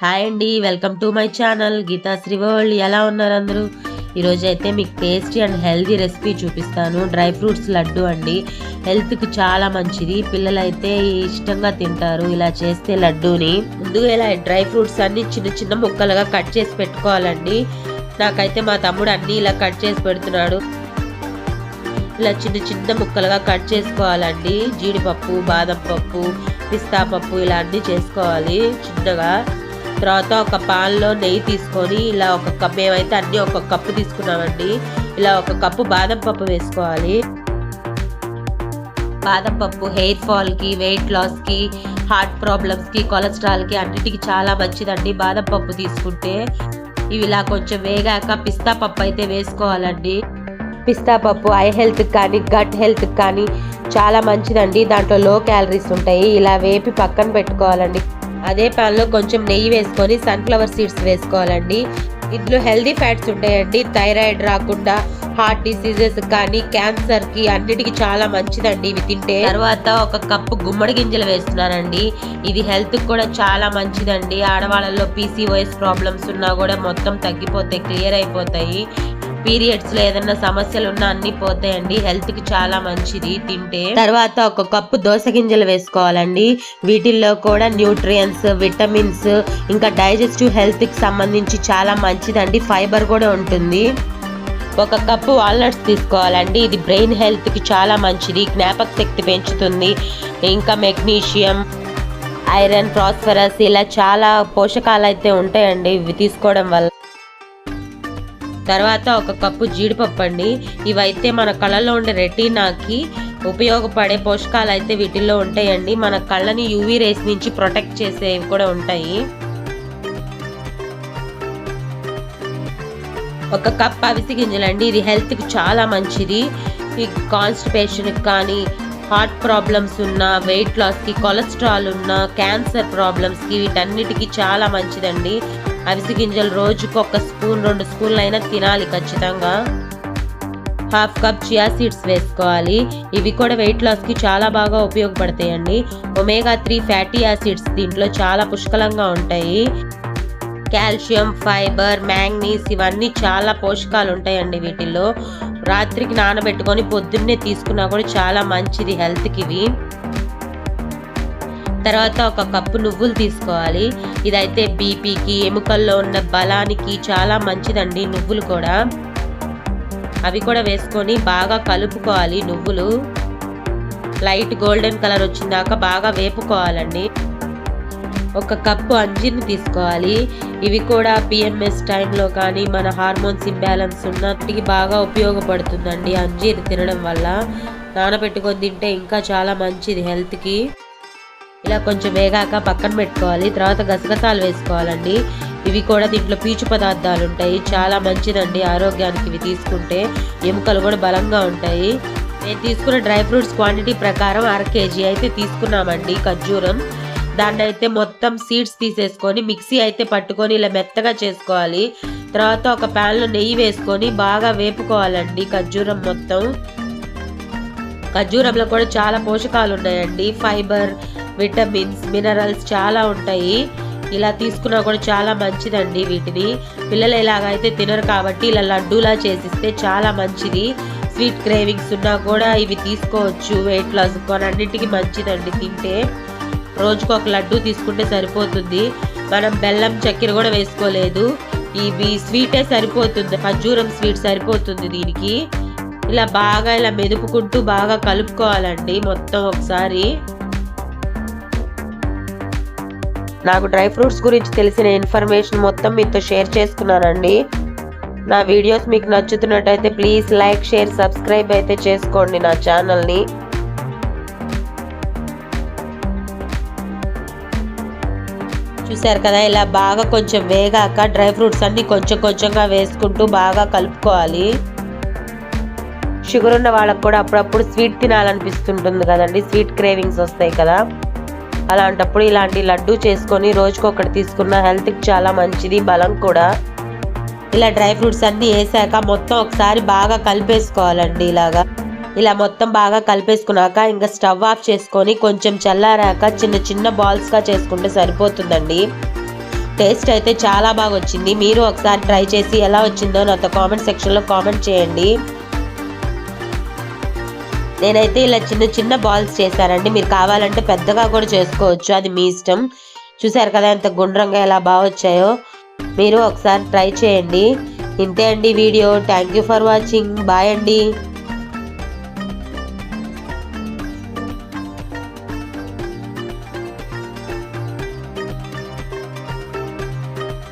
Hi అండి welcome to my channel Geethasri world ఎలా ఉన్నారు అందరూ? ఈరోజు అయితే మీకు టేస్టీ అండ్ హెల్తీ రెసిపీ చూపిస్తాను. డ్రై ఫ్రూట్స్ లడ్డు అండి. హెల్త్కి చాలా మంచిది. పిల్లలైతే ఇష్టంగా తింటారు ఇలా చేస్తే లడ్డూని. ముందుగా ఇలా డ్రై ఫ్రూట్స్ అన్ని చిన్న చిన్న ముక్కలుగా కట్ చేసి పెట్టుకోవాలండి. నాకైతే మా తమ్ముడు అన్ని ఇలా కట్ చేసి పెడుతున్నాడు. ఇలా చిన్న చిన్న ముక్కలుగా కట్ చేసుకోవాలండి. జీడిపప్పు బాదం పప్పు పిస్తా పప్పు ఇలా అన్నీ చేసుకోవాలి. చిన్నగా తర్వాత ఒక పాల్లో నెయ్యి తీసుకొని ఇలా ఒక కప్ మేమైతే అన్ని ఒక కప్పు తీసుకున్నామండి ఇలా ఒక కప్పు బాదం పప్పు వేసుకోవాలి. బాదం పప్పు హెయిర్ ఫాల్కి వెయిట్ లాస్కి హార్ట్ ప్రాబ్లమ్స్కి కొలెస్ట్రాల్కి అన్నిటికీ చాలా మంచిదండి బాదం పప్పు తీసుకుంటే. ఇవి ఇలా కొంచెం వేగాక పిస్తా పప్పు అయితే వేసుకోవాలండి. పిస్తా పప్పు ఐ హెల్త్కి కానీ గట్ హెల్త్కి కానీ చాలా మంచిదండి. దాంట్లో లో క్యాలరీస్ ఉంటాయి. ఇలా వేపి పక్కన పెట్టుకోవాలండి. అదే ప్యాన్లో కొంచెం నెయ్యి వేసుకొని సన్ఫ్లవర్ సీడ్స్ వేసుకోవాలండి. ఇందులో హెల్దీ ఫ్యాట్స్ ఉంటాయండి. థైరాయిడ్ రాకుండా హార్ట్ డిసీజెస్ కానీ క్యాన్సర్కి అన్నిటికి చాలా మంచిదండి ఇవి తింటే. తర్వాత ఒక కప్పు గుమ్మడి గింజలు వేస్తున్నానండి. ఇది హెల్త్ కూడా చాలా మంచిదండి. ఆడవాళ్ళలో పీసీఓఎస్ ప్రాబ్లమ్స్ ఉన్నా కూడా మొత్తం తగ్గిపోతాయి క్లియర్ అయిపోతాయి. పీరియడ్స్లో ఏదైనా సమస్యలు ఉన్నా అన్ని పోతాయండి. హెల్త్కి చాలా మంచిది తింటే. తర్వాత ఒక కప్పు దోస గింజలు వేసుకోవాలండి. వీటిల్లో కూడా న్యూట్రియన్స్ విటమిన్స్ ఇంకా డైజెస్టివ్ హెల్త్కి సంబంధించి చాలా మంచిదండి. ఫైబర్ కూడా ఉంటుంది. ఒక కప్పు వాల్నట్స్ తీసుకోవాలండి. ఇది బ్రెయిన్ హెల్త్కి చాలా మంచిది. జ్ఞాపక శక్తి పెంచుతుంది. ఇంకా మెగ్నీషియం ఐరన్ ప్రాస్ఫరస్ ఇలా చాలా పోషకాలు అయితే ఉంటాయండి ఇవి తీసుకోవడం వల్ల. తర్వాత ఒక కప్పు జీడిపప్పు అండి. ఇవైతే మన కళ్ళలో ఉండే రెటీనాకి ఉపయోగపడే పోషకాలు అయితే వీటిల్లో ఉంటాయండి. మన కళ్ళని యూవీ రేస్ నుంచి ప్రొటెక్ట్ చేసేవి కూడా ఉంటాయి. ఒక కప్ అవిసి గింజలండి ఇది హెల్త్కి చాలా మంచిది. ఈ కాన్స్టిపేషన్కి కానీ హార్ట్ ప్రాబ్లమ్స్ ఉన్న వెయిట్ లాస్కి కొలెస్ట్రాల్ ఉన్న క్యాన్సర్ ప్రాబ్లమ్స్కి వీటన్నిటికీ చాలా మంచిదండి. అవిసి గింజలు రోజుకు ఒక స్పూన్ రెండు స్పూన్లు అయినా తినాలి ఖచ్చితంగా. హాఫ్ కప్ చియా సీడ్స్ వేసుకోవాలి. ఇవి కూడా వెయిట్ లాస్కి చాలా బాగా ఉపయోగపడతాయండి. ఒమేగా త్రీ ఫ్యాటీ యాసిడ్స్ దీంట్లో చాలా పుష్కలంగా ఉంటాయి. కాల్షియం ఫైబర్ మ్యాంగ్నీస్ ఇవన్నీ చాలా పోషకాలు ఉంటాయండి వీటిల్లో. రాత్రికి నానబెట్టుకొని పొద్దున్నే తీసుకున్నా కూడా చాలా మంచిది హెల్త్కి ఇవి. తర్వాత ఒక కప్పు నువ్వులు తీసుకోవాలి. ఇదైతే బీపీకి ఎముకల్లో ఉన్న బలానికి చాలా మంచిదండి నువ్వులు కూడా. అవి కూడా వేసుకొని బాగా కలుపుకోవాలి నువ్వులు. లైట్ గోల్డెన్ కలర్ వచ్చిందాక బాగా వేపుకోవాలండి. ఒక కప్పు అంజీర్ని తీసుకోవాలి. ఇవి కూడా పిఎంఎస్ టైంలో కానీ మన హార్మోన్స్ ఇంబ్యాలెన్స్ ఉన్నట్టుకి బాగా ఉపయోగపడుతుందండి అంజీర్ తినడం వల్ల. నానబెట్టుకొని తింటే ఇంకా చాలా మంచిది హెల్త్కి. ఇలా కొంచెం వేగాక పక్కన పెట్టుకోవాలి. తర్వాత గసగసాలు వేసుకోవాలండి. ఇవి కూడా దీంట్లో పీచు పదార్థాలు ఉంటాయి. చాలా మంచిదండి ఆరోగ్యానికి ఇవి తీసుకుంటే. ఎముకలు కూడా బలంగా ఉంటాయి. నేను తీసుకున్న డ్రై ఫ్రూట్స్ క్వాంటిటీ ప్రకారం అర కేజీ అయితే తీసుకున్నామండి ఖర్జూరం. దాన్ని అయితే మొత్తం సీడ్స్ తీసేసుకొని మిక్సీ అయితే పట్టుకొని ఇలా మెత్తగా చేసుకోవాలి. తర్వాత ఒక ప్యాన్లో నెయ్యి వేసుకొని బాగా వేపుకోవాలండి ఖర్జూరం మొత్తం. ఖర్జూరంలో కూడా చాలా పోషకాలు ఉన్నాయండి. ఫైబర్ విటమిన్స్ మినరల్స్ చాలా ఉంటాయి. ఇలా తీసుకున్నా కూడా చాలా మంచిదండి వీటిని. పిల్లలు ఇలాగైతే తినరు కాబట్టి ఇలా లడ్డూలా చేసిస్తే చాలా మంచిది. స్వీట్ క్రేవింగ్స్ ఉన్నా కూడా ఇవి తీసుకోవచ్చు వెయిట్ లాస్ కొనన్నిటికీ మంచిదండి తింటే. రోజుకు ఒక లడ్డు తీసుకుంటే సరిపోతుంది. మనం బెల్లం చక్కెర కూడా వేసుకోలేదు. ఇవి స్వీటే సరిపోతుంది ఖర్జూరం స్వీట్ సరిపోతుంది దీనికి. ఇలా బాగా ఇలా మెదుపుకుంటూ బాగా కలుపుకోవాలండి మొత్తం ఒకసారి. నాకు డ్రై ఫ్రూట్స్ గురించి తెలిసిన ఇన్ఫర్మేషన్ మొత్తం మీతో షేర్ చేసుకున్నానండి. నా వీడియోస్ మీకు నచ్చుతున్నట్టయితే ప్లీజ్ లైక్ షేర్ సబ్స్క్రైబ్ అయితే చేసుకోండి నా ఛానల్ని. చూసారు కదా ఇలా బాగా కొంచెం వేగాక డ్రై ఫ్రూట్స్ అన్ని కొంచెం కొంచెంగా వేసుకుంటూ బాగా కలుపుకోవాలి. షుగర్ ఉన్న వాళ్ళకు కూడా అప్పుడప్పుడు స్వీట్ తినాలనిపిస్తుంటుంది కదండి స్వీట్ క్రేవింగ్స్ వస్తాయి కదా. అలాంటప్పుడు ఇలాంటి లడ్డు చేసుకొని రోజుకొకటి తీసుకున్న హెల్త్కి చాలా మంచిది బలం కూడా. ఇలా డ్రై ఫ్రూట్స్ అన్నీ వేసాక మొత్తం ఒకసారి బాగా కలిపేసుకోవాలండి ఇలాగా. ఇలా మొత్తం బాగా కలిపేసుకున్నాక ఇంకా స్టవ్ ఆఫ్ చేసుకొని కొంచెం చల్లారాక చిన్న చిన్న బాల్స్గా చేసుకుంటే సరిపోతుందండి. టేస్ట్ అయితే చాలా బాగా వచ్చింది మీరు ఒకసారి ట్రై చేసి ఎలా వచ్చిందో నాతో కామెంట్ సెక్షన్లో కామెంట్ చేయండి. నేనైతే ఇలా చిన్న చిన్న బాల్స్ చేశానండి. మీరు కావాలంటే పెద్దగా కూడా చేసుకోవచ్చు. అది మీ ఇష్టం. చూసారు కదా ఎంత గుండ్రంగా ఎలా బాగా వచ్చాయో. మీరు ఒకసారి ట్రై చేయండి. ఇంతే అండి video. Thank you for watching bye అండి.